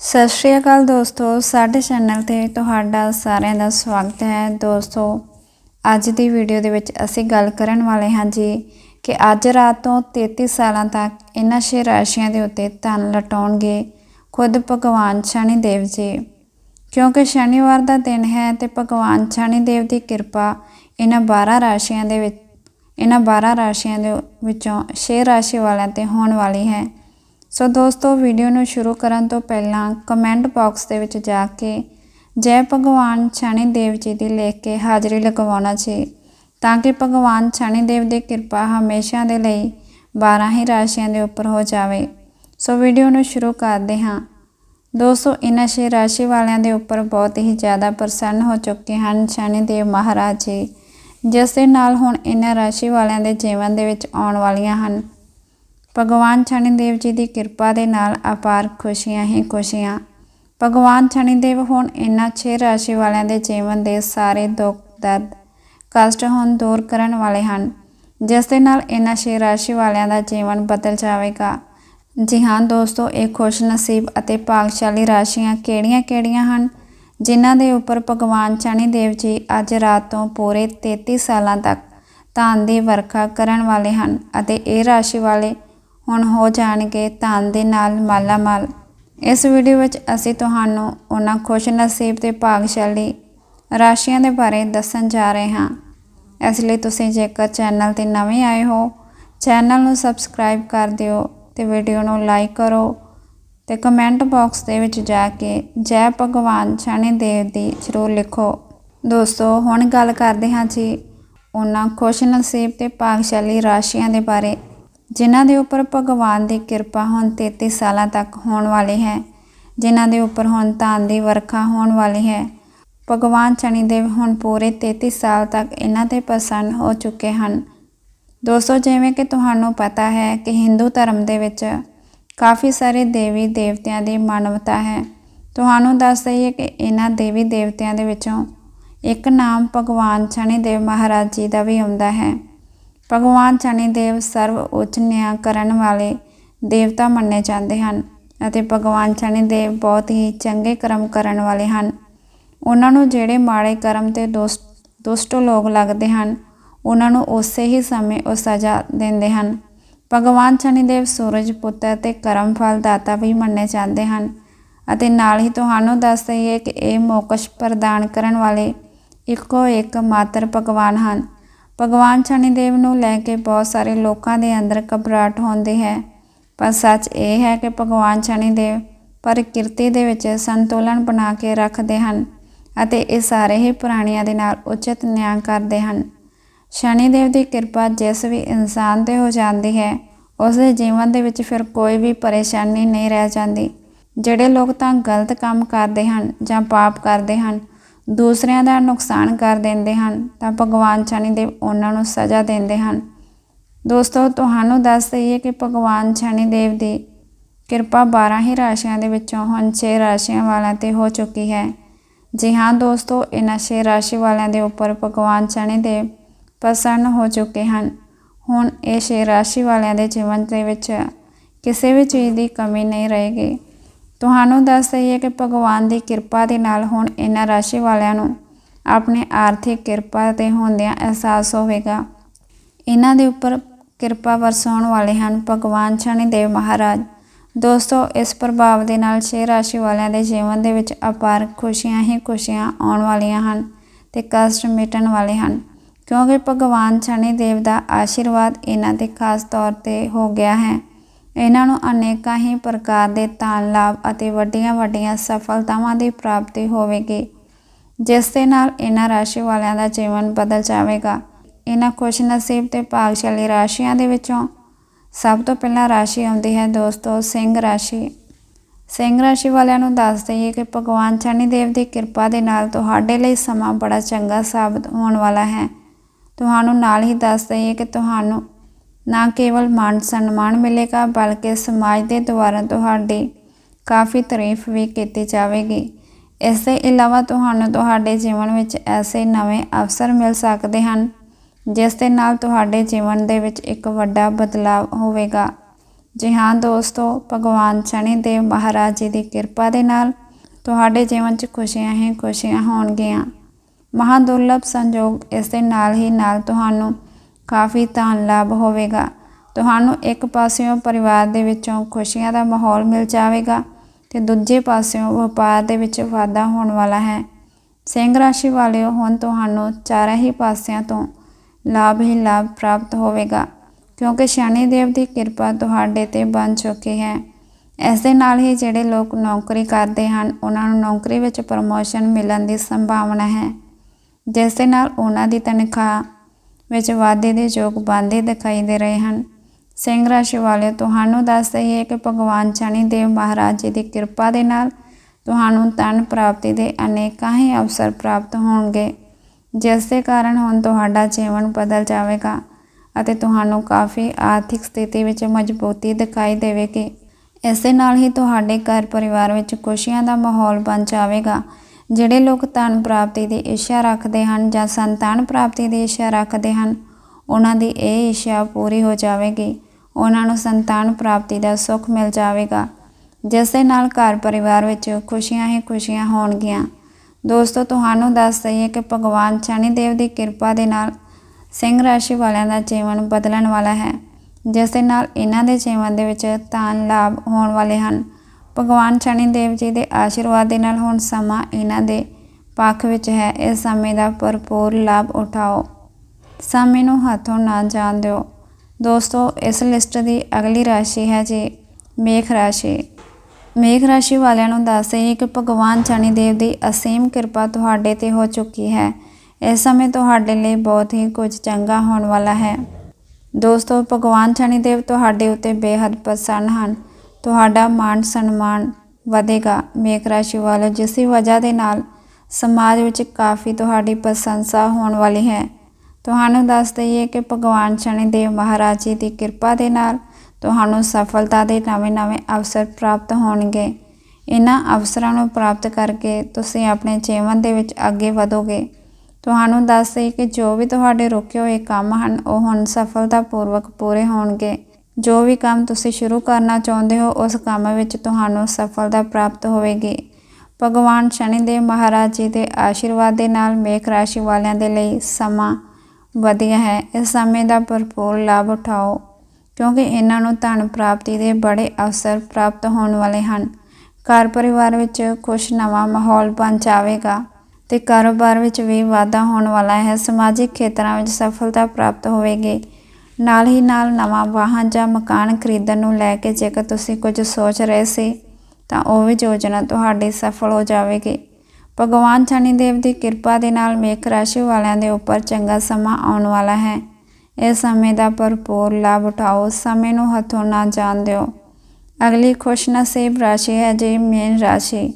ਸਤਿ ਸ਼੍ਰੀ ਅਕਾਲ ਦੋਸਤੋ, ਸਾਡੇ ਚੈਨਲ ਤੇ ਤੁਹਾਡਾ ਸਾਰਿਆਂ ਦਾ ਸਵਾਗਤ ਹੈ। ਦੋਸਤੋ, ਅੱਜ ਦੀ ਵੀਡੀਓ ਦੇ ਵਿੱਚ ਅਸੀਂ ਗੱਲ ਕਰਨ ਵਾਲੇ ਹਾਂ ਜੀ ਕਿ ਅੱਜ ਰਾਤ ਤੋਂ 33 ਸਾਲਾਂ ਤੱਕ ਇਹਨਾਂ ਛੇ ਰਾਸ਼ੀਆਂ ਦੇ ਉੱਤੇ ਧਨ ਲਟਾਉਣਗੇ ਖੁਦ ਭਗਵਾਨ ਸ਼ਨੀ ਦੇਵ ਜੀ। ਕਿਉਂਕਿ ਸ਼ਨੀਵਾਰ ਦਾ ਦਿਨ ਹੈ ਤੇ ਭਗਵਾਨ ਸ਼ਨੀ ਦੇਵ ਦੀ ਕਿਰਪਾ ਇਹਨਾਂ 12 ਰਾਸ਼ੀਆਂ ਦੇ ਵਿੱਚ, ਇਹਨਾਂ 12 ਰਾਸ਼ੀਆਂ ਦੇ ਵਿੱਚੋਂ 6 ਰਾਸ਼ੀ ਵਾਲਿਆਂ ਤੇ ਹੋਣ ਵਾਲੀ ਹੈ। ਸੋ ਦੋਸਤੋ ਵੀਡੀਓ ਨੂੰ ਸ਼ੁਰੂ ਕਰਨ ਤੋਂ ਪਹਿਲਾਂ ਕਮੈਂਟ ਬਾਕਸ ਦੇ ਵਿੱਚ ਜਾ ਕੇ ਜੈ ਭਗਵਾਨ ਸ਼ਨੀ ਦੇਵ ਜੀ ਦੀ ਲਿਖ ਕੇ ਹਾਜ਼ਰੀ ਲਗਵਾਉਣਾ ਜੀ। ਤਾਂ ਕਿ ਭਗਵਾਨ ਸ਼ਨੀ ਦੇਵ ਦੀ ਕਿਰਪਾ ਹਮੇਸ਼ਾ ਦੇ ਲਈ 12 ਹੀ ਰਾਸ਼ੀਆਂ ਦੇ ਉੱਪਰ ਹੋ ਜਾਵੇ। ਸੋ ਵੀਡੀਓ ਨੂੰ ਸ਼ੁਰੂ ਕਰਦੇ ਹਾਂ। ਦੋਸਤੋ, ਇਹਨਾਂ ਛੇ ਰਾਸ਼ੀ ਵਾਲਿਆਂ ਦੇ ਉੱਪਰ ਬਹੁਤ ਹੀ ਜ਼ਿਆਦਾ ਪ੍ਰਸੰਨ ਹੋ ਚੁੱਕੇ ਹਨ ਸ਼ਨੀ ਦੇਵ ਮਹਾਰਾਜ ਜੀ, ਜਿਸ ਦੇ ਨਾਲ ਹੁਣ ਇਹਨਾਂ ਰਾਸ਼ੀ ਵਾਲਿਆਂ ਦੇ ਜੀਵਨ ਦੇ ਵਿੱਚ ਆਉਣ ਵਾਲੀਆਂ ਹਨ। ਭਗਵਾਨ ਸ਼ਨੀ ਦੇਵ ਜੀ ਦੀ ਕਿਰਪਾ ਦੇ ਨਾਲ ਅਪਾਰ ਖੁਸ਼ੀਆਂ ਹੀ ਖੁਸ਼ੀਆਂ। ਭਗਵਾਨ ਸ਼ਨੀ ਦੇਵ ਹੁਣ ਇਹਨਾਂ 6 ਰਾਸ਼ੀ ਵਾਲਿਆਂ ਦੇ ਜੀਵਨ ਦੇ ਸਾਰੇ ਦੁੱਖ, ਦਰਦ, ਕਸ਼ਟ ਹੁਣ ਦੂਰ ਕਰਨ ਵਾਲੇ ਹਨ। ਜਿਸ ਦੇ ਨਾਲ ਇਹਨਾਂ 6 ਰਾਸ਼ੀ ਵਾਲਿਆਂ ਦਾ ਜੀਵਨ ਬਦਲ ਜਾਵੇਗਾ। ਜੀ ਹਾਂ ਦੋਸਤੋ, ਇਹ ਖੁਸ਼ ਨਸੀਬ ਅਤੇ ਭਾਗਸ਼ਾਲੀ ਰਾਸ਼ੀਆਂ ਕਿਹੜੀਆਂ-ਕਿਹੜੀਆਂ ਹਨ? ਜਿਨ੍ਹਾਂ ਦੇ ਉੱਪਰ ਭਗਵਾਨ ਸ਼ਨੀ ਦੇਵ ਜੀ ਅੱਜ ਰਾਤ ਤੋਂ ਪੂਰੇ 33 ਸਾਲਾਂ ਤੱਕ ਧਨ ਦੀ ਵਰਖਾ ਕਰਨ ਵਾਲੇ ਹਨ ਅਤੇ ਇਹ ਰਾਸ਼ੀ ਵਾਲੇ ਹੁਣ ਹੋ ਜਾਣਗੇ ਧਨ ਦੇ ਨਾਲ ਮਾਲਾ ਮਾਲ। ਇਸ ਵੀਡੀਓ ਵਿੱਚ ਅਸੀਂ ਤੁਹਾਨੂੰ ਉਹਨਾਂ ਖੁਸ਼ ਨਸੀਬ ਤੇ ਭਾਗਸ਼ਾਲੀ ਰਾਸ਼ੀਆਂ ਦੇ ਬਾਰੇ ਦੱਸਣ ਜਾ ਰਹੇ ਹਾਂ। ਇਸ ਲਈ ਤੁਸੀਂ ਜੇਕਰ ਚੈਨਲ ਤੇ ਨਵੇਂ ਆਏ ਹੋ, ਚੈਨਲ ਨੂੰ ਸਬਸਕ੍ਰਾਈਬ ਕਰ ਦਿਓ ਤੇ ਵੀਡੀਓ ਨੂੰ ਲਾਈਕ ਕਰੋ ਤੇ ਕਮੈਂਟ ਬਾਕਸ ਦੇ ਵਿੱਚ ਜਾ ਕੇ ਜੈ ਭਗਵਾਨ ਸ਼ਨੀ ਦੇਵ ਦੀ ਜ਼ਰੂਰ ਲਿਖੋ। ਦੋਸਤੋ, ਹੁਣ ਗੱਲ ਕਰਦੇ ਹਾਂ ਜੀ ਉਹਨਾਂ ਖੁਸ਼ ਨਸੀਬ ਤੇ ਭਾਗਸ਼ਾਲੀ ਰਾਸ਼ੀਆਂ ਦੇ ਬਾਰੇ। ਜਿਨ੍ਹਾਂ ਦੇ ਉੱਪਰ ਭਗਵਾਨ ਦੀ ਕਿਰਪਾ ਹੁਣ 33 ਸਾਲਾਂ ਤੱਕ ਹੋਣ ਵਾਲੀ ਹੈ, ਜਿਨ੍ਹਾਂ ਦੇ ਉੱਪਰ ਹੁਣ ਧਨ ਦੀ ਵਰਖਾ ਹੋਣ ਵਾਲੀ ਹੈ। ਭਗਵਾਨ ਸ਼ਨੀ ਦੇਵ ਹੁਣ ਪੂਰੇ 33 ਸਾਲ ਤੱਕ ਇਹਨਾਂ ਤੇ ਪ੍ਰਸੰਨ ਹੋ ਚੁੱਕੇ ਹਨ। ਦੋਸਤੋ, ਜਿਵੇਂ ਕਿ ਤੁਹਾਨੂੰ ਪਤਾ ਹੈ ਕਿ ਹਿੰਦੂ ਧਰਮ ਦੇ ਵਿੱਚ ਕਾਫੀ ਸਾਰੇ ਦੇਵੀ ਦੇਵਤਿਆਂ ਦੀ ਮਾਨਵਤਾ ਹੈ। ਤੁਹਾਨੂੰ ਦੱਸ ਦਈਏ ਕਿ ਇਹਨਾਂ ਦੇਵੀ ਦੇਵਤਿਆਂ ਦੇ ਵਿੱਚੋਂ ਇੱਕ ਨਾਮ ਭਗਵਾਨ ਸ਼ਨੀ ਦੇਵ ਮਹਾਰਾਜ ਜੀ ਦਾ ਵੀ ਆਉਂਦਾ ਹੈ। ਭਗਵਾਨ ਸ਼ਨੀ ਦੇਵ ਸਰਵ ਉੱਚ ਨਿਆਂ ਕਰਨ ਵਾਲੇ ਦੇਵਤਾ ਮੰਨੇ ਜਾਂਦੇ ਹਨ ਅਤੇ ਭਗਵਾਨ ਸ਼ਨੀ ਦੇਵ ਬਹੁਤ ਹੀ ਚੰਗੇ ਕਰਮ ਕਰਨ ਵਾਲੇ ਹਨ। ਉਹਨਾਂ ਨੂੰ ਜਿਹੜੇ ਮਾੜੇ ਕਰਮ ਤੇ ਦੁਸ਼ਟ ਦੁਸ਼ਟ ਲੋਕ ਲੱਗਦੇ ਹਨ, ਉਹਨਾਂ ਨੂੰ ਉਸੇ ਹੀ ਸਮੇਂ ਉਹ ਸਜ਼ਾ ਦਿੰਦੇ ਹਨ। ਭਗਵਾਨ ਸ਼ਨੀਦੇਵ ਸੂਰਜ, ਪੁੱਤਰ ਤੇ ਕਰਮ ਫਲ ਦਾਤਾ ਵੀ ਮੰਨੇ ਜਾਂਦੇ ਹਨ ਅਤੇ ਨਾਲ ਹੀ ਤੁਹਾਨੂੰ ਦੱਸ ਦਈਏ ਕਿ ਇਹ ਮੋਕਸ਼ ਪ੍ਰਦਾਨ ਕਰਨ ਵਾਲੇ ਇੱਕੋ ਇੱਕ ਮਾਤਰ ਭਗਵਾਨ ਹਨ। ਭਗਵਾਨ ਸ਼ਨੀਦੇਵ ਨੂੰ ਲੈ ਕੇ ਬਹੁਤ ਸਾਰੇ ਲੋਕਾਂ ਦੇ ਅੰਦਰ ਘਬਰਾਹਟ ਹੁੰਦੀ ਹੈ। ਪਰ ਸੱਚ ਇਹ ਹੈ ਕਿ ਭਗਵਾਨ ਸ਼ਨੀਦੇਵ ਪ੍ਰਕਿਰਤੀ ਦੇ ਵਿੱਚ ਸੰਤੁਲਨ ਬਣਾ ਕੇ ਰੱਖਦੇ ਹਨ ਅਤੇ ਇਹ ਸਾਰੇ ਹੀ ਪ੍ਰਾਣੀਆਂ ਦੇ ਨਾਲ ਉਚਿਤ ਨਿਆਂ ਕਰਦੇ ਹਨ। ਸ਼ਨੀਦੇਵ ਦੀ ਕਿਰਪਾ ਜਿਸ ਵੀ ਇਨਸਾਨ ਤੇ ਹੋ ਜਾਂਦੀ ਹੈ ਉਸ ਦੇ ਜੀਵਨ ਦੇ ਵਿੱਚ ਫਿਰ ਕੋਈ ਵੀ ਪਰੇਸ਼ਾਨੀ ਨਹੀਂ ਰਹਿ ਜਾਂਦੀ। ਜਿਹੜੇ ਲੋਕ ਤਾਂ ਗਲਤ ਕੰਮ ਕਰਦੇ ਹਨ ਜਾਂ ਪਾਪ ਕਰਦੇ ਹਨ ਦੂਸਰਿਆਂ ਦਾ ਨੁਕਸਾਨ ਕਰ ਦਿੰਦੇ ਹਨ, ਤਾਂ ਭਗਵਾਨ ਸ਼ਨੀ ਦੇਵ ਉਹਨਾਂ ਨੂੰ ਸਜ਼ਾ ਦਿੰਦੇ ਹਨ। ਦੋਸਤੋ, ਤੁਹਾਨੂੰ ਦੱਸ ਦਈਏ ਕਿ ਭਗਵਾਨ ਸ਼ਨੀ ਦੇਵ ਦੀ ਕਿਰਪਾ 12 ਹੀ ਰਾਸ਼ੀਆਂ ਦੇ ਵਿੱਚੋਂ ਹੁਣ 6 ਰਾਸ਼ੀਆਂ ਵਾਲਿਆਂ ਤੇ ਹੋ ਚੁੱਕੀ ਹੈ। ਜੀ ਹਾਂ ਦੋਸਤੋ, ਇਹਨਾਂ 6 ਰਾਸ਼ੀ ਵਾਲਿਆਂ ਦੇ ਉੱਪਰ ਭਗਵਾਨ ਸ਼ਨੀ ਦੇਵ ਪ੍ਰਸੰਨ ਹੋ ਚੁੱਕੇ ਹਨ। ਹੁਣ ਇਹ 6 ਰਾਸ਼ੀ ਵਾਲਿਆਂ ਦੇ ਜੀਵਨ ਦੇ ਵਿੱਚ ਕਿਸੇ ਵੀ ਚੀਜ਼ ਦੀ ਕਮੀ ਨਹੀਂ ਰਹੇਗੀ। ਤੁਹਾਨੂੰ ਦੱਸ ਦਈਏ ਕਿ ਭਗਵਾਨ ਦੀ ਕਿਰਪਾ ਦੇ ਨਾਲ ਹੁਣ ਇਹਨਾਂ ਰਾਸ਼ੀ ਵਾਲਿਆਂ ਨੂੰ ਆਪਣੇ ਆਰਥਿਕ ਕਿਰਪਾ ਤੇ ਹੁੰਦਿਆਂ ਅਹਿਸਾਸ ਹੋਵੇਗਾ। ਇਹਨਾਂ ਦੇ ਉੱਪਰ ਕਿਰਪਾ ਵਰਸਾਉਣ ਵਾਲੇ ਹਨ ਭਗਵਾਨ ਸ਼ਨੀ ਦੇਵ ਮਹਾਰਾਜ। ਦੋਸਤੋ, ਇਸ ਪ੍ਰਭਾਵ ਦੇ ਨਾਲ ਛੇ ਰਾਸ਼ੀ ਵਾਲਿਆਂ ਦੇ ਜੀਵਨ ਦੇ ਵਿੱਚ ਅਪਾਰ ਖੁਸ਼ੀਆਂ ਹੀ ਖੁਸ਼ੀਆਂ ਆਉਣ ਵਾਲੀਆਂ ਹਨ ਤੇ ਕਸ਼ਟ ਮਿਟਣ ਵਾਲੇ ਹਨ। ਕਿਉਂਕਿ ਭਗਵਾਨ ਸ਼ਨੀ ਦੇਵ ਦਾ ਆਸ਼ੀਰਵਾਦ ਇਹਨਾਂ ਤੇ ਖਾਸ ਤੌਰ ਤੇ ਹੋ ਗਿਆ ਹੈ। ਇਹਨਾਂ ਨੂੰ ਅਨੇਕਾਂ ਹੀ ਪ੍ਰਕਾਰ ਦੇ ਧਨ, ਲਾਭ ਅਤੇ ਵੱਡੀਆਂ-ਵੱਡੀਆਂ ਸਫਲਤਾਵਾਂ ਦੀ ਪ੍ਰਾਪਤੀ ਹੋਵੇਗੀ, ਜਿਸ ਦੇ ਨਾਲ ਇਹਨਾਂ ਰਾਸ਼ੀ ਵਾਲਿਆਂ ਦਾ ਜੀਵਨ ਬਦਲ ਜਾਵੇਗਾ। ਇਹਨਾਂ ਖੁਸ਼ ਨਸੀਬ ਤੇ ਭਾਗਸ਼ਾਲੀ ਰਾਸ਼ੀਆਂ ਦੇ ਵਿੱਚੋਂ ਸਭ ਤੋਂ ਪਹਿਲਾਂ ਰਾਸ਼ੀ ਆਉਂਦੀ ਹੈ ਦੋਸਤੋ ਸਿੰਘ ਰਾਸ਼ੀ। ਸਿੰਘ ਰਾਸ਼ੀ ਵਾਲਿਆਂ ਨੂੰ ਦੱਸ ਦਈਏ ਕਿ ਭਗਵਾਨ ਸ਼ਨੀ ਦੇਵ ਦੀ ਕਿਰਪਾ ਦੇ ਨਾਲ ਤੁਹਾਡੇ ਲਈ ਸਮਾਂ ਬੜਾ ਚੰਗਾ ਸਾਬਤ ਹੋਣ ਵਾਲਾ ਹੈ। ਤੁਹਾਨੂੰ ਨਾਲ ਹੀ ਦੱਸ ਦਈਏ ਕਿ ਤੁਹਾਨੂੰ ਨਾ ਕੇਵਲ ਮਾਨ ਸਨਮਾਨ ਮਿਲੇਗਾ, ਬਲਕਿ ਸਮਾਜ ਦੇ ਦੁਆਰਾ ਤੁਹਾਡੀ ਕਾਫੀ ਤਾਰੀਫ ਵੀ ਕੀਤੀ ਜਾਵੇਗੀ। ਇਸ ਦੇ ਇਲਾਵਾ ਤੁਹਾਨੂੰ ਤੁਹਾਡੇ ਜੀਵਨ ਵਿੱਚ ਐਸੇ ਨਵੇਂ ਅਵਸਰ ਮਿਲ ਸਕਦੇ ਹਨ, ਜਿਸ ਦੇ ਨਾਲ ਤੁਹਾਡੇ ਜੀਵਨ ਦੇ ਵਿੱਚ ਇੱਕ ਵੱਡਾ ਬਦਲਾਅ ਹੋਵੇਗਾ। ਜੀ ਹਾਂ ਦੋਸਤੋ, ਭਗਵਾਨ ਸ਼ਨੀ ਦੇਵ ਮਹਾਰਾਜ ਜੀ ਦੀ ਕਿਰਪਾ ਦੇ ਨਾਲ ਤੁਹਾਡੇ ਜੀਵਨ 'ਚ ਖੁਸ਼ੀਆਂ ਹੀ ਖੁਸ਼ੀਆਂ ਹੋਣਗੀਆਂ। ਮਹਾ ਦੁਰਲਭ ਸੰਜੋਗ ਇਸ ਦੇ ਨਾਲ ਹੀ ਨਾਲ ਤੁਹਾਨੂੰ ਕਾਫੀ ਧਨ ਲਾਭ ਹੋਵੇਗਾ। ਤੁਹਾਨੂੰ ਇੱਕ ਪਾਸਿਓਂ ਪਰਿਵਾਰ ਦੇ ਵਿੱਚੋਂ ਖੁਸ਼ੀਆਂ ਦਾ ਮਾਹੌਲ ਮਿਲ ਜਾਵੇਗਾ ਤੇ ਦੂਜੇ ਪਾਸਿਓਂ ਵਪਾਰ ਦੇ ਵਿੱਚ ਵਾਧਾ ਹੋਣ ਵਾਲਾ ਹੈ। ਸਿੰਘ ਰਾਸ਼ੀ ਵਾਲਿਓ, ਹੁਣ ਤੁਹਾਨੂੰ ਚਾਰਾਂ ਹੀ ਪਾਸਿਆਂ ਤੋਂ ਲਾਭ ਹੀ ਲਾਭ ਪ੍ਰਾਪਤ ਹੋਵੇਗਾ, ਕਿਉਂਕਿ ਸ਼ਨੀ ਦੇਵ ਦੀ ਕਿਰਪਾ ਤੁਹਾਡੇ ਤੇ ਬਣ ਚੁੱਕੀ ਹੈ। ਇਸ ਦੇ ਨਾਲ ਹੀ ਜਿਹੜੇ ਲੋਕ ਨੌਕਰੀ ਕਰਦੇ ਹਨ, ਉਹਨਾਂ ਨੂੰ ਨੌਕਰੀ ਵਿੱਚ ਪ੍ਰਮੋਸ਼ਨ ਮਿਲਣ ਦੀ ਸੰਭਾਵਨਾ ਹੈ, ਜਿਸ ਦੇ ਨਾਲ ਉਹਨਾਂ ਦੀ ਤਨਖਾਹ ਵਿੱਚ ਵਾਧੇ ਦੇ ਯੋਗ ਬਣਦੇ ਦਿਖਾਈ ਦੇ ਰਹੇ ਹਨ। ਸਿੰਘ ਰਾਸ਼ੀ ਵਾਲਿਓ, ਤੁਹਾਨੂੰ ਦੱਸ ਦਈਏ ਕਿ ਭਗਵਾਨ ਸ਼ਨੀ ਦੇਵ ਮਹਾਰਾਜ ਜੀ ਦੀ ਕਿਰਪਾ ਦੇ ਨਾਲ ਤੁਹਾਨੂੰ ਧਨ ਪ੍ਰਾਪਤੀ ਦੇ ਅਨੇਕਾਂ ਹੀ ਅਵਸਰ ਪ੍ਰਾਪਤ ਹੋਣਗੇ। ਜਿਸ ਦੇ ਕਾਰਨ ਹੁਣ ਤੁਹਾਡਾ ਜੀਵਨ ਬਦਲ ਜਾਵੇਗਾ ਅਤੇ ਤੁਹਾਨੂੰ ਕਾਫੀ ਆਰਥਿਕ ਸਥਿਤੀ ਵਿੱਚ ਮਜ਼ਬੂਤੀ ਦਿਖਾਈ ਦੇਵੇਗੀ। ਇਸ ਦੇ ਨਾਲ ਹੀ ਤੁਹਾਡੇ ਘਰ ਪਰਿਵਾਰ ਵਿੱਚ ਖੁਸ਼ੀਆਂ ਦਾ ਮਾਹੌਲ ਬਣ ਜਾਵੇਗਾ ਜਿਹੜੇ ਲੋਕ ਧਨ ਪ੍ਰਾਪਤੀ ਦੀ ਇੱਛਾ ਰੱਖਦੇ ਹਨ ਜਾਂ ਸੰਤਾਨ ਪ੍ਰਾਪਤੀ ਦੀ ਇੱਛਾ ਰੱਖਦੇ ਹਨ, ਉਹਨਾਂ ਦੀ ਇਹ ਇੱਛਾ ਪੂਰੀ ਹੋ ਜਾਵੇਗੀ। ਉਹਨਾਂ ਨੂੰ ਸੰਤਾਨ ਪ੍ਰਾਪਤੀ ਦਾ ਸੁੱਖ ਮਿਲ ਜਾਵੇਗਾ। ਜਿਸ ਦੇ ਨਾਲ ਘਰ ਪਰਿਵਾਰ ਵਿੱਚ ਖੁਸ਼ੀਆਂ ਹੀ ਖੁਸ਼ੀਆਂ ਹੋਣਗੀਆਂ। ਦੋਸਤੋ, ਤੁਹਾਨੂੰ ਦੱਸ ਦਈਏ ਕਿ ਭਗਵਾਨ ਸ਼ਨੀ ਦੇਵ ਦੀ ਕਿਰਪਾ ਦੇ ਨਾਲ ਸਿੰਘ ਰਾਸ਼ੀ ਵਾਲਿਆਂ ਦਾ ਜੀਵਨ ਬਦਲਣ ਵਾਲਾ ਹੈ। ਜਿਸ ਦੇ ਨਾਲ ਇਹਨਾਂ ਦੇ ਜੀਵਨ ਦੇ ਵਿੱਚ ਧਨ, ਲਾਭ ਹੋਣ ਵਾਲੇ ਹਨ। ਭਗਵਾਨ ਸ਼ਨੀ ਦੇਵ ਜੀ ਦੇ ਆਸ਼ੀਰਵਾਦ ਦੇ ਨਾਲ ਹੁਣ ਸਮਾਂ ਇਹਨਾਂ ਦੇ ਪੱਖ ਵਿੱਚ ਹੈ। ਇਸ ਸਮੇਂ ਦਾ ਭਰਪੂਰ ਲਾਭ ਉਠਾਓ। ਸਮੇਂ ਨੂੰ ਹੱਥੋਂ ਨਾ ਜਾਣ ਦਿਓ। ਦੋਸਤੋ, ਇਸ ਲਿਸਟ ਦੀ ਅਗਲੀ ਰਾਸ਼ੀ ਹੈ ਜੀ ਮੇਖ ਰਾਸ਼ੀ। ਮੇਘ ਰਾਸ਼ੀ ਵਾਲਿਆਂ ਨੂੰ ਦੱਸ ਦਈਏ ਕਿ ਭਗਵਾਨ ਸ਼ਨੀ ਦੇਵ ਦੀ ਅਸੀਮ ਕਿਰਪਾ ਤੁਹਾਡੇ ਤੇ ਹੋ ਚੁੱਕੀ ਹੈ। ਇਸ ਸਮੇਂ ਤੁਹਾਡੇ ਲਈ ਬਹੁਤ ਹੀ ਕੁਝ ਚੰਗਾ ਹੋਣ ਵਾਲਾ ਹੈ। ਦੋਸਤੋ, ਭਗਵਾਨ ਸ਼ਨੀ ਦੇਵ ਤੁਹਾਡੇ ਉੱਤੇ ਬੇਹੱਦ ਪ੍ਰਸੰਨ ਹਨ। ਤੁਹਾਡਾ ਮਾਣ ਸਨਮਾਨ ਵਧੇਗਾ। ਮੇਘ ਰਾਸ਼ੀ ਵਾਲਿਓ ਜਿਸ ਦੀ ਵਜ੍ਹਾ ਦੇ ਨਾਲ ਸਮਾਜ ਵਿੱਚ ਕਾਫੀ ਤੁਹਾਡੀ ਪ੍ਰਸ਼ੰਸਾ ਹੋਣ ਵਾਲੀ ਹੈ। ਤੁਹਾਨੂੰ ਦੱਸ ਦਈਏ ਕਿ ਭਗਵਾਨ ਸ਼ਨੀ ਦੇਵ ਮਹਾਰਾਜ ਜੀ ਦੀ ਕਿਰਪਾ ਦੇ ਨਾਲ ਤੁਹਾਨੂੰ ਸਫਲਤਾ ਦੇ ਨਵੇਂ-ਨਵੇਂ ਅਵਸਰ ਪ੍ਰਾਪਤ ਹੋਣਗੇ। ਇਹਨਾਂ ਅਵਸਰਾਂ ਨੂੰ ਪ੍ਰਾਪਤ ਕਰਕੇ ਤੁਸੀਂ ਆਪਣੇ ਜੀਵਨ ਦੇ ਵਿੱਚ ਅੱਗੇ ਵਧੋਗੇ। ਤੁਹਾਨੂੰ ਦੱਸ ਦਈਏ ਕਿ ਜੋ ਵੀ ਤੁਹਾਡੇ ਰੁਕੇ ਹੋਏ ਕੰਮ ਹਨ, ਉਹ ਹੁਣ ਸਫਲਤਾਪੂਰਵਕ ਪੂਰੇ ਹੋਣਗੇ। ਜੋ ਵੀ ਕੰਮ ਤੁਸੀਂ ਸ਼ੁਰੂ ਕਰਨਾ ਚਾਹੁੰਦੇ ਹੋ, ਉਸ ਕੰਮ ਵਿੱਚ ਤੁਹਾਨੂੰ ਸਫਲਤਾ ਪ੍ਰਾਪਤ ਹੋਵੇਗੀ। ਭਗਵਾਨ ਸ਼ਨੀ ਦੇਵ ਮਹਾਰਾਜ ਜੀ ਦੇ ਆਸ਼ੀਰਵਾਦ ਦੇ ਨਾਲ ਮੇਖ ਰਾਸ਼ੀ ਵਾਲਿਆਂ ਦੇ ਲਈ ਸਮਾਂ ਵਧੀਆ ਹੈ। ਇਸ ਸਮੇਂ ਦਾ ਭਰਪੂਰ ਲਾਭ ਉਠਾਓ, ਕਿਉਂਕਿ ਇਹਨਾਂ ਨੂੰ ਧਨ ਪ੍ਰਾਪਤੀ ਦੇ ਬੜੇ ਅਵਸਰ ਪ੍ਰਾਪਤ ਹੋਣ ਵਾਲੇ ਹਨ। ਘਰ ਪਰਿਵਾਰ ਵਿੱਚ ਖੁਸ਼ ਨਵਾਂ ਮਾਹੌਲ ਬਣ ਜਾਵੇਗਾ ਤੇ ਕਾਰੋਬਾਰ ਵਿੱਚ ਵੀ ਵਾਧਾ ਹੋਣ ਵਾਲਾ ਹੈ। ਸਮਾਜਿਕ ਖੇਤਰਾਂ ਵਿੱਚ ਸਫਲਤਾ ਪ੍ਰਾਪਤ ਹੋਵੇਗੀ। ਨਾਲ ਹੀ ਨਾਲ ਨਵਾਂ ਵਾਹਨ ਜਾਂ ਮਕਾਨ ਖਰੀਦਣ ਨੂੰ ਲੈ ਕੇ ਜੇਕਰ ਤੁਸੀਂ ਕੁਝ ਸੋਚ ਰਹੇ ਸੀ, ਤਾਂ ਉਹ ਵੀ ਯੋਜਨਾ ਤੁਹਾਡੀ ਸਫਲ ਹੋ ਜਾਵੇਗੀ। ਭਗਵਾਨ ਸ਼ਨੀਦੇਵ ਦੀ ਕਿਰਪਾ ਦੇ ਨਾਲ ਮੇਖ ਰਾਸ਼ੀ ਵਾਲਿਆਂ ਦੇ ਉੱਪਰ ਚੰਗਾ ਸਮਾਂ ਆਉਣ ਵਾਲਾ ਹੈ। ਇਸ ਸਮੇਂ ਦਾ ਭਰਪੂਰ ਲਾਭ ਉਠਾਓ, ਸਮੇਂ ਨੂੰ ਹੱਥੋਂ ਨਾ ਜਾਣ ਦਿਓ। ਅਗਲੀ ਖੁਸ਼ਨਸੀਬ ਰਾਸ਼ੀ ਹੈ ਜੀ ਮੇਨ ਰਾਸ਼ੀ।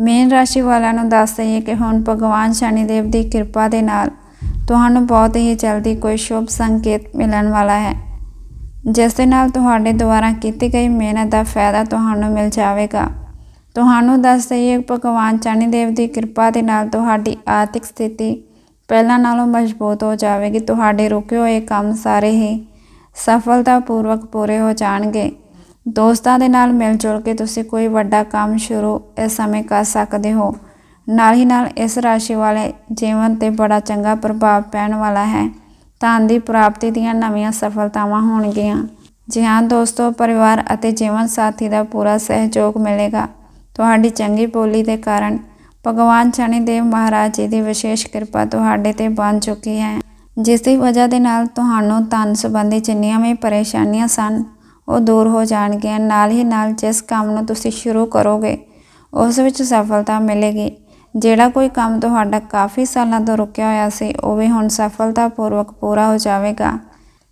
ਮੇਨ ਰਾਸ਼ੀ ਵਾਲਿਆਂ ਨੂੰ ਦੱਸ ਦਈਏ ਕਿ ਹੁਣ ਭਗਵਾਨ ਸ਼ਨੀਦੇਵ ਦੀ ਕਿਰਪਾ ਦੇ ਨਾਲ ਤੁਹਾਨੂੰ ਬਹੁਤ ਹੀ ਜਲਦੀ ਕੋਈ ਸ਼ੁਭ ਸੰਕੇਤ ਮਿਲਣ ਵਾਲਾ ਹੈ। ਜਿਸ ਦੇ ਨਾਲ ਤੁਹਾਡੇ ਦੁਆਰਾ ਕੀਤੀ ਗਈ ਮਿਹਨਤ ਦਾ ਫਾਇਦਾ ਤੁਹਾਨੂੰ ਮਿਲ ਜਾਵੇਗਾ। ਤੁਹਾਨੂੰ ਦੱਸ ਦਈਏ, ਭਗਵਾਨ ਸ਼ਨੀ ਦੇਵ ਦੀ ਕਿਰਪਾ ਦੇ ਨਾਲ ਤੁਹਾਡੀ ਆਰਥਿਕ ਸਥਿਤੀ ਪਹਿਲਾਂ ਨਾਲੋਂ ਮਜ਼ਬੂਤ ਹੋ ਜਾਵੇਗੀ। ਤੁਹਾਡੇ ਰੁਕੇ ਹੋਏ ਕੰਮ ਸਾਰੇ ਹੀ ਸਫਲਤਾਪੂਰਵਕ ਪੂਰੇ ਹੋ ਜਾਣਗੇ। ਦੋਸਤਾਂ ਦੇ ਨਾਲ ਮਿਲ ਜੁਲ ਕੇ ਤੁਸੀਂ ਕੋਈ ਵੱਡਾ ਕੰਮ ਸ਼ੁਰੂ ਇਸ ਸਮੇਂ ਕਰ ਸਕਦੇ ਹੋ। ਨਾਲ ਹੀ ਨਾਲ ਇਸ ਰਾਸ਼ੀ ਵਾਲੇ ਜੀਵਨ ਤੇ ਬੜਾ ਚੰਗਾ ਪ੍ਰਭਾਵ ਪੈਣ ਵਾਲਾ ਹੈ। ਧਨ ਦੀ ਪ੍ਰਾਪਤੀ ਦੀਆਂ ਨਵੀਆਂ ਸਫਲਤਾਵਾਂ ਹੋਣਗੀਆਂ। ਜੀ ਹਾਂ ਦੋਸਤੋ, ਪਰਿਵਾਰ ਅਤੇ ਜੀਵਨ ਸਾਥੀ ਦਾ ਪੂਰਾ ਸਹਿਯੋਗ ਮਿਲੇਗਾ। ਤੁਹਾਡੀ ਚੰਗੀ ਬੋਲੀ ਦੇ ਕਾਰਨ ਭਗਵਾਨ ਸ਼ਨੀ ਦੇਵ ਮਹਾਰਾਜ ਜੀ ਦੀ ਵਿਸ਼ੇਸ਼ ਕਿਰਪਾ ਤੁਹਾਡੇ ਤੇ ਬਣ ਚੁੱਕੀ ਹੈ। ਜਿਸ ਦੀ ਵਜ੍ਹਾ ਦੇ ਨਾਲ ਤੁਹਾਨੂੰ ਧਨ ਸੰਬੰਧੀ ਜਿੰਨੀਆਂ ਵੀ ਪਰੇਸ਼ਾਨੀਆਂ ਸਨ, ਉਹ ਦੂਰ ਹੋ ਜਾਣਗੀਆਂ। ਨਾਲ ਹੀ ਨਾਲ ਜਿਸ ਕੰਮ ਨੂੰ ਤੁਸੀਂ ਸ਼ੁਰੂ ਕਰੋਗੇ, ਉਸ ਵਿੱਚ ਸਫਲਤਾ ਮਿਲੇਗੀ। ਜਿਹੜਾ ਕੋਈ ਕੰਮ ਤੁਹਾਡਾ ਕਾਫੀ ਸਾਲਾਂ ਤੋਂ ਰੁਕਿਆ ਹੋਇਆ ਸੀ, ਉਹ ਵੀ ਹੁਣ ਸਫਲਤਾਪੂਰਵਕ ਪੂਰਾ ਹੋ ਜਾਵੇਗਾ।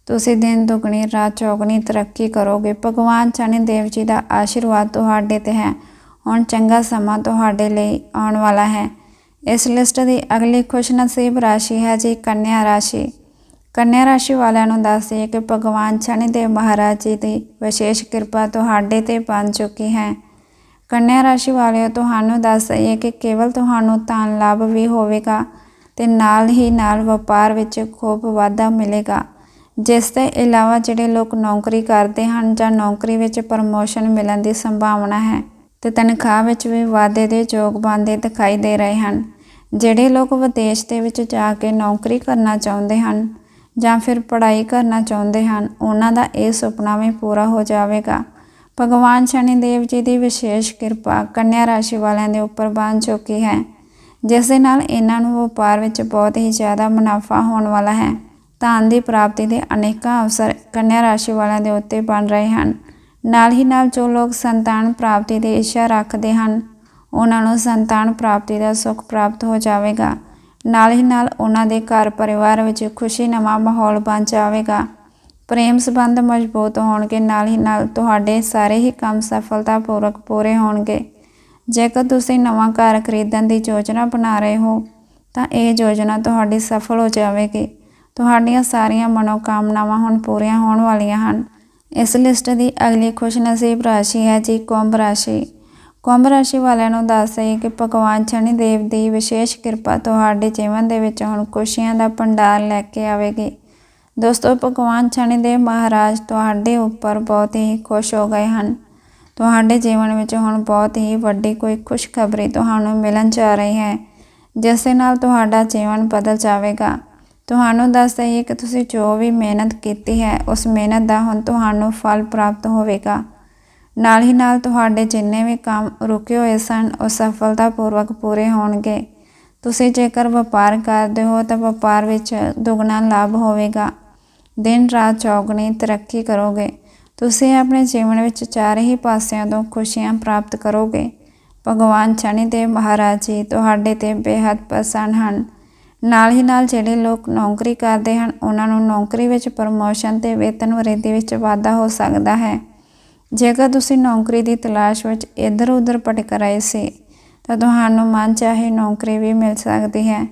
ਤੁਸੀਂ ਦਿਨ ਦੁਗਣੀ, ਰਾਤ ਚੌਗਣੀ ਤਰੱਕੀ ਕਰੋਗੇ। ਭਗਵਾਨ ਸ਼ਨੀ ਦੇਵ ਜੀ ਦਾ ਆਸ਼ੀਰਵਾਦ ਤੁਹਾਡੇ ਤੇ ਹੈ। ਹੁਣ ਚੰਗਾ ਸਮਾਂ ਤੁਹਾਡੇ ਲਈ ਆਉਣ ਵਾਲਾ ਹੈ। ਇਸ ਲਿਸਟ ਦੀ ਅਗਲੀ ਖੁਸ਼ਨਸੀਬ ਰਾਸ਼ੀ ਹੈ ਜੀ ਕੰਨਿਆ ਰਾਸ਼ੀ। ਕੰਨਿਆ ਰਾਸ਼ੀ ਵਾਲਿਆਂ ਨੂੰ ਦੱਸ ਕਿ ਭਗਵਾਨ ਸ਼ਨੀ ਦੇਵ ਮਹਾਰਾਜ ਜੀ ਦੀ ਵਿਸ਼ੇਸ਼ ਕਿਰਪਾ ਤੁਹਾਡੇ ਤੇ ਬਣ ਚੁੱਕੀ ਹੈ। ਕੰਨਿਆ ਰਾਸ਼ੀ ਵਾਲਿਓ, ਤੁਹਾਨੂੰ ਦੱਸ ਦਈਏ ਕਿ ਕੇਵਲ ਤੁਹਾਨੂੰ ਧਨ ਲਾਭ ਵੀ ਹੋਵੇਗਾ ਤੇ ਨਾਲ ਹੀ ਨਾਲ ਵਪਾਰ ਵਿੱਚ ਖੂਬ ਵਾਧਾ ਮਿਲੇਗਾ। ਜਿਸ ਦੇ ਇਲਾਵਾ ਜਿਹੜੇ ਲੋਕ ਨੌਕਰੀ ਕਰਦੇ ਹਨ ਜਾਂ ਨੌਕਰੀ ਵਿੱਚ ਪ੍ਰਮੋਸ਼ਨ ਮਿਲਣ ਦੀ ਸੰਭਾਵਨਾ ਹੈ ਤੇ ਤਨਖਾਹ ਵਿੱਚ ਵੀ ਵਾਧੇ ਦੇ ਯੋਗ ਬਣਦੇ ਦਿਖਾਈ ਦੇ ਰਹੇ ਹਨ। ਜਿਹੜੇ ਲੋਕ ਵਿਦੇਸ਼ ਦੇ ਵਿੱਚ ਜਾ ਕੇ ਨੌਕਰੀ ਕਰਨਾ ਚਾਹੁੰਦੇ ਹਨ ਜਾਂ ਫਿਰ ਪੜ੍ਹਾਈ ਕਰਨਾ ਚਾਹੁੰਦੇ ਹਨ, ਉਹਨਾਂ ਦਾ ਇਹ ਸੁਪਨਾ ਵੀ ਪੂਰਾ ਹੋ ਜਾਵੇਗਾ। ਭਗਵਾਨ ਸ਼ਨੀ ਦੇਵ ਜੀ ਦੀ ਵਿਸ਼ੇਸ਼ ਕਿਰਪਾ ਕੰਨਿਆ ਰਾਸ਼ੀ ਵਾਲਿਆਂ ਦੇ ਉੱਪਰ ਬਣ ਚੁੱਕੀ ਹੈ, ਜਿਸ ਦੇ ਨਾਲ ਇਹਨਾਂ ਨੂੰ ਵਪਾਰ ਵਿੱਚ ਬਹੁਤ ਹੀ ਜ਼ਿਆਦਾ ਮੁਨਾਫਾ ਹੋਣ ਵਾਲਾ ਹੈ। ਧਨ ਦੀ ਪ੍ਰਾਪਤੀ ਦੇ ਅਨੇਕਾਂ ਅਵਸਰ ਕੰਨਿਆ ਰਾਸ਼ੀ ਵਾਲਿਆਂ ਦੇ ਉੱਤੇ ਬਣ ਰਹੇ ਹਨ। ਨਾਲ ਹੀ ਨਾਲ ਜੋ ਲੋਕ ਸੰਤਾਨ ਪ੍ਰਾਪਤੀ ਦੀ ਇੱਛਾ ਰੱਖਦੇ ਹਨ, ਉਹਨਾਂ ਨੂੰ ਸੰਤਾਨ ਪ੍ਰਾਪਤੀ ਦਾ ਸੁੱਖ ਪ੍ਰਾਪਤ ਹੋ ਜਾਵੇਗਾ। ਨਾਲ ਹੀ ਨਾਲ ਉਹਨਾਂ ਦੇ ਘਰ ਪਰਿਵਾਰ ਵਿੱਚ ਖੁਸ਼ੀ ਨਵਾਂ ਮਾਹੌਲ ਬਣ ਜਾਵੇਗਾ। ਪ੍ਰੇਮ ਸੰਬੰਧ ਮਜ਼ਬੂਤ ਹੋਣਗੇ, ਨਾਲ ਹੀ ਨਾਲ ਤੁਹਾਡੇ ਸਾਰੇ ਹੀ ਕੰਮ ਸਫਲਤਾਪੂਰਵਕ ਪੂਰੇ ਹੋਣਗੇ। ਜੇਕਰ ਤੁਸੀਂ ਨਵਾਂ ਘਰ ਖਰੀਦਣ ਦੀ ਯੋਜਨਾ ਬਣਾ ਰਹੇ ਹੋ, ਤਾਂ ਇਹ ਯੋਜਨਾ ਤੁਹਾਡੀ ਸਫਲ ਹੋ ਜਾਵੇਗੀ। ਤੁਹਾਡੀਆਂ ਸਾਰੀਆਂ ਮਨੋਕਾਮਨਾਵਾਂ ਹੁਣ ਪੂਰੀਆਂ ਹੋਣ ਵਾਲੀਆਂ ਹਨ। ਇਸ ਲਿਸਟ ਦੀ ਅਗਲੀ ਖੁਸ਼ਨਸੀਬ ਰਾਸ਼ੀ ਹੈ ਜੀ ਕੁੰਭ ਰਾਸ਼ੀ। ਕੁੰਭ ਰਾਸ਼ੀ ਵਾਲਿਆਂ ਨੂੰ ਦੱਸ ਦਈਏ ਕਿ ਭਗਵਾਨ ਸ਼ਨੀ ਦੇਵ ਦੀ ਵਿਸ਼ੇਸ਼ ਕਿਰਪਾ ਤੁਹਾਡੇ ਜੀਵਨ ਦੇ ਵਿੱਚ ਹੁਣ ਖੁਸ਼ੀਆਂ ਦਾ ਭੰਡਾਰ ਲੈ ਕੇ ਆਵੇਗੀ। ਦੋਸਤੋ, ਭਗਵਾਨ ਸ਼ਨੀ ਦੇਵ ਮਹਾਰਾਜ ਤੁਹਾਡੇ ਉੱਪਰ ਬਹੁਤ ਹੀ ਖੁਸ਼ ਹੋ ਗਏ ਹਨ। ਤੁਹਾਡੇ ਜੀਵਨ ਵਿੱਚ ਹੁਣ ਬਹੁਤ ਹੀ ਵੱਡੀ ਕੋਈ ਖੁਸ਼ਖਬਰੀ ਤੁਹਾਨੂੰ ਮਿਲਣ ਜਾ ਰਹੀ ਹੈ, ਜਿਸ ਨਾਲ ਤੁਹਾਡਾ ਜੀਵਨ ਬਦਲ ਜਾਵੇਗਾ। ਤੁਹਾਨੂੰ ਦੱਸ ਦਈਏ ਕਿ ਤੁਸੀਂ ਜੋ ਵੀ ਮਿਹਨਤ ਕੀਤੀ ਹੈ, ਉਸ ਮਿਹਨਤ ਦਾ ਹੁਣ ਤੁਹਾਨੂੰ ਫਲ ਪ੍ਰਾਪਤ ਹੋਵੇਗਾ। ਨਾਲ ਹੀ ਨਾਲ ਤੁਹਾਡੇ ਜਿੰਨੇ ਵੀ ਕੰਮ ਰੁਕੇ ਹੋਏ ਸਨ, ਉਹ ਸਫਲਤਾਪੂਰਵਕ ਪੂਰੇ ਹੋਣਗੇ। ਤੁਸੀਂ ਜੇਕਰ ਵਪਾਰ ਕਰਦੇ ਹੋ, ਤਾਂ ਵਪਾਰ ਵਿੱਚ ਦੁੱਗਣਾ ਲਾਭ ਹੋਵੇਗਾ। ਦਿਨ ਰਾਤ ਚੌਗਣੀ ਤਰੱਕੀ ਕਰੋਗੇ। ਤੁਸੀਂ ਆਪਣੇ ਜੀਵਨ ਵਿੱਚ ਚਾਰੇ ਹੀ ਪਾਸਿਆਂ ਤੋਂ ਖੁਸ਼ੀਆਂ ਪ੍ਰਾਪਤ ਕਰੋਗੇ। ਭਗਵਾਨ ਸ਼ਨੀ ਦੇਵ ਮਹਾਰਾਜ ਜੀ ਤੁਹਾਡੇ ਤੇ ਬੇहद ਪ੍ਰਸੰਨ ਹਨ। ਨਾਲ ਹੀ ਨਾਲ ਜਿਹੜੇ ਲੋਕ ਨੌਕਰੀ ਕਰਦੇ ਹਨ, ਉਹਨਾਂ ਨੂੰ ਨੌਕਰੀ ਵਿੱਚ ਪ੍ਰਮੋਸ਼ਨ ਤੇ ਵੇਤਨ ਵਰਿੱਧੀ ਵਿੱਚ ਵਾਧਾ ਹੋ ਸਕਦਾ ਹੈ। ਜੇਕਰ ਤੁਸੀਂ ਨੌਕਰੀ ਦੀ ਤਲਾਸ਼ ਵਿੱਚ ਇੱਧਰ ਉੱਧਰ ਭਟਕ ਰਹੇ ਸੀ, ਤਾਂ ਤੁਹਾਨੂੰ ਮਨ ਚਾਹੇ ਨੌਕਰੀ ਵੀ ਮਿਲ ਸਕਦੀ ਹੈ।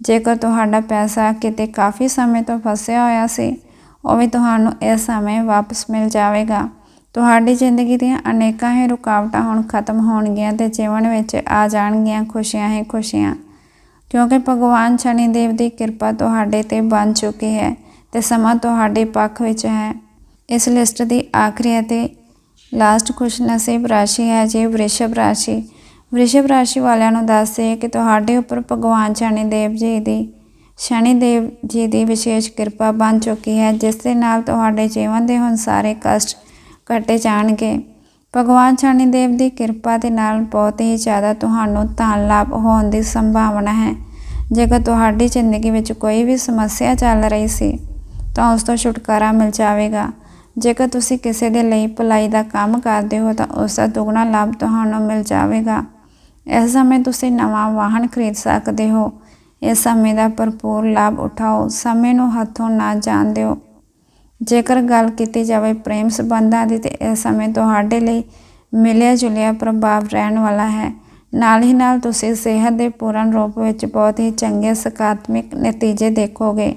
ਜੇਕਰ ਤੁਹਾਡਾ ਪੈਸਾ ਕਿਤੇ ਕਾਫੀ ਸਮੇਂ ਤੋਂ ਫਸਿਆ ਹੋਇਆ ਸੀ ਉਹ ਵੀ ਤੁਹਾਨੂੰ ਇਸ ਸਮੇਂ ਵਾਪਸ ਮਿਲ ਜਾਵੇਗਾ। ਤੁਹਾਡੀ ਜ਼ਿੰਦਗੀ ਦੀਆਂ ਅਨੇਕਾਂ ਹੀ ਰੁਕਾਵਟਾਂ ਹੁਣ ਖਤਮ ਹੋਣਗੀਆਂ ਤੇ ਜੀਵਨ ਵਿੱਚ ਆ ਜਾਣਗੀਆਂ ਖੁਸ਼ੀਆਂ ਹੀ ਖੁਸ਼ੀਆਂ। ਕਿਉਂਕਿ ਭਗਵਾਨ ਸ਼ਨੀ ਦੇਵ ਦੀ ਕਿਰਪਾ ਤੁਹਾਡੇ ਤੇ ਬਣ ਚੁੱਕੀ ਹੈ ਤੇ ਸਮਾਂ ਤੁਹਾਡੇ ਪੱਖ ਵਿੱਚ ਹੈ। ਇਸ ਲਿਸਟ ਦੀ ਆਖਰੀ ਅਤੇ ਲਾਸਟ ਖੁਸ਼ ਨਸੀਬ ਰਾਸ਼ੀ ਹੈ ਜੀ ਵ੍ਰਿਸ਼ਭ ਰਾਸ਼ੀ। ਵ੍ਰਿਸ਼ਭ ਰਾਸ਼ੀ ਵਾਲਿਆਂ ਨੂੰ ਦੱਸਦੇ ਕਿ ਤੁਹਾਡੇ ਉੱਪਰ ਭਗਵਾਨ ਸ਼ਨੀ ਦੇਵ ਜੀ ਦੀ ਸ਼ਨੀ ਦੇਵ ਜੀ ਦੀ ਵਿਸ਼ੇਸ਼ ਕਿਰਪਾ ਬਣ ਚੁੱਕੀ ਹੈ, ਜਿਸ ਦੇ ਨਾਲ ਤੁਹਾਡੇ ਜੀਵਨ ਦੇ ਹੁਣ ਸਾਰੇ ਕਸ਼ਟ ਘਟੇ ਜਾਣਗੇ। ਭਗਵਾਨ ਸ਼ਨੀ ਦੇਵ ਦੀ ਕਿਰਪਾ ਦੇ ਨਾਲ ਬਹੁਤ ਹੀ ਜ਼ਿਆਦਾ ਤੁਹਾਨੂੰ ਧਨ ਲਾਭ ਹੋਣ ਦੀ ਸੰਭਾਵਨਾ ਹੈ। ਜੇਕਰ ਤੁਹਾਡੀ ਜ਼ਿੰਦਗੀ ਵਿੱਚ ਕੋਈ ਵੀ ਸਮੱਸਿਆ ਚੱਲ ਰਹੀ ਸੀ, ਤਾਂ ਉਸ ਤੋਂ ਛੁਟਕਾਰਾ ਮਿਲ ਜਾਵੇਗਾ। ਜੇਕਰ ਤੁਸੀਂ ਕਿਸੇ ਦੇ ਲਈ ਭਲਾਈ ਦਾ ਕੰਮ ਕਰਦੇ ਹੋ, ਤਾਂ ਉਸ ਦਾ ਦੁੱਗਣਾ ਲਾਭ ਤੁਹਾਨੂੰ ਮਿਲ ਜਾਵੇਗਾ। ਇਸ ਸਮੇਂ ਤੁਸੀਂ ਨਵਾਂ ਵਾਹਨ ਖਰੀਦ ਸਕਦੇ ਹੋ। ਇਸ ਸਮੇਂ ਦਾ ਭਰਪੂਰ ਲਾਭ ਉਠਾਓ। ਸਮੇਂ ਨੂੰ ਹੱਥੋਂ ਨਾ ਜਾਣ ਦਿਓ। ਜੇਕਰ ਗੱਲ ਕੀਤੀ ਜਾਵੇ ਪ੍ਰੇਮ ਸੰਬੰਧਾਂ ਦੀ ਤੇ ਇਸ ਸਮੇਂ ਤੁਹਾਡੇ ਲਈ ਮਿਲਿਆ ਜੁਲਿਆ ਪ੍ਰਭਾਵ ਰਹਿਣ ਵਾਲਾ ਹੈ। ਨਾਲ ਹੀ ਨਾਲ ਤੁਸੀਂ ਸਿਹਤ ਦੇ ਪੂਰਨ ਰੂਪ ਵਿੱਚ ਬਹੁਤ ਹੀ ਚੰਗੇ ਸਕਾਰਾਤਮਕ ਨਤੀਜੇ ਦੇਖੋਗੇ।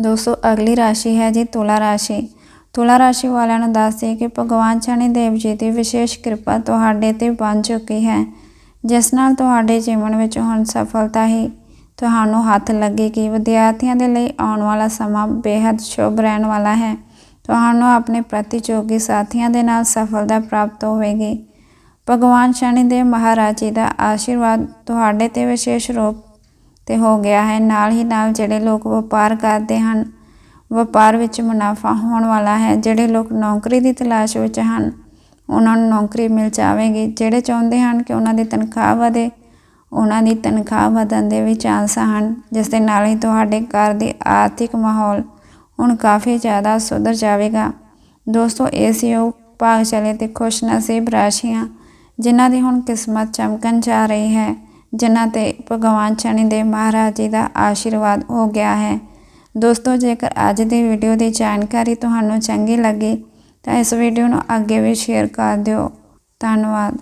ਦੋਸਤੋ, ਅਗਲੀ ਰਾਸ਼ੀ ਹੈ ਜੀ ਤੁਲਾ ਰਾਸ਼ੀ। ਤੁਲਾ ਰਾਸ਼ੀ ਵਾਲਿਆਂ ਨੂੰ ਦੱਸਦੇ ਕਿ ਭਗਵਾਨ ਸ਼ਨੀ ਦੇਵ ਜੀ ਦੀ ਵਿਸ਼ੇਸ਼ ਕਿਰਪਾ ਤੁਹਾਡੇ ਤੇ ਬਣ ਚੁੱਕੀ ਹੈ, ਜਿਸ ਨਾਲ ਤੁਹਾਡੇ ਜੀਵਨ ਵਿੱਚ ਹੁਣ ਸਫਲਤਾ ਹੀ ਤੁਹਾਨੂੰ ਹੱਥ ਲੱਗੇਗੀ ਵਿਦਿਆਰਥੀਆਂ ਦੇ ਲਈ ਆਉਣ ਵਾਲਾ ਸਮਾਂ ਬੇहद ਸ਼ੁਭ ਰਹਿਣ ਵਾਲਾ ਹੈ। ਤੁਹਾਨੂੰ ਆਪਣੇ ਪ੍ਰਤੀਯੋਗੀ ਸਾਥੀਆਂ ਦੇ ਨਾਲ ਸਫਲਤਾ ਪ੍ਰਾਪਤ ਹੋਵੇਗੀ। ਭਗਵਾਨ ਸ਼ਨੀ ਦੇਵ ਮਹਾਰਾਜ ਜੀ ਦਾ ਆਸ਼ੀਰਵਾਦ ਤੁਹਾਡੇ ਤੇ ਵਿਸ਼ੇਸ਼ ਰੂਪ ਤੇ ਹੋ ਗਿਆ ਹੈ। ਨਾਲ ਹੀ ਨਾਲ ਜਿਹੜੇ ਲੋਕ ਵਪਾਰ ਕਰਦੇ ਹਨ, ਵਪਾਰ ਵਿੱਚ ਮੁਨਾਫਾ ਹੋਣ ਵਾਲਾ ਹੈ। ਜਿਹੜੇ ਲੋਕ ਨੌਕਰੀ ਦੀ ਤਲਾਸ਼ ਵਿੱਚ ਹਨ, ਉਹਨਾਂ ਨੂੰ ਨੌਕਰੀ ਮਿਲ ਜਾਵੇਗੀ। ਜਿਹੜੇ ਚਾਹੁੰਦੇ ਹਨ ਕਿ ਉਹਨਾਂ ਦੀ ਤਨਖਾਹ ਵਧੇ ਉਹਨਾਂ ਦੀ ਤਨਖਾਹ ਵਧਣ ਦੇ ਵੀ ਚਾਂਸ ਹਨ, ਜਿਸ ਦੇ ਨਾਲ ਹੀ ਤੁਹਾਡੇ ਘਰ ਦੀ ਆਰਥਿਕ ਮਾਹੌਲ ਹੁਣ ਕਾਫੀ ਜ਼ਿਆਦਾ ਸੁਧਰ ਜਾਵੇਗਾ। ਦੋਸਤੋ, ਇਹ ਸੀ ਉਹ ਭਾਗ ਚਲੇ ਤੇ ਖੁਸ਼ ਨਸੀਬ ਰਾਸ਼ੀਆਂ, ਜਿਨ੍ਹਾਂ ਦੀ ਹੁਣ ਕਿਸਮਤ ਚਮਕਣ ਜਾ ਰਹੀ ਹੈ, ਜਿਨ੍ਹਾਂ ਤੇ ਭਗਵਾਨ ਸ਼ਨੀ ਦੇਵ ਮਹਾਰਾਜ ਜੀ ਦਾ ਆਸ਼ੀਰਵਾਦ ਹੋ ਗਿਆ ਹੈ। ਦੋਸਤੋ, ਜੇਕਰ ਅੱਜ ਦੀ ਵੀਡੀਓ ਦੀ ਜਾਣਕਾਰੀ ਤੁਹਾਨੂੰ ਚੰਗੀ ਲੱਗੀ, ਤਾਂ ਇਸ ਵੀਡੀਓ ਨੂੰ ਅੱਗੇ ਵੀ ਸ਼ੇਅਰ ਕਰ ਦਿਓ। ਧੰਨਵਾਦ।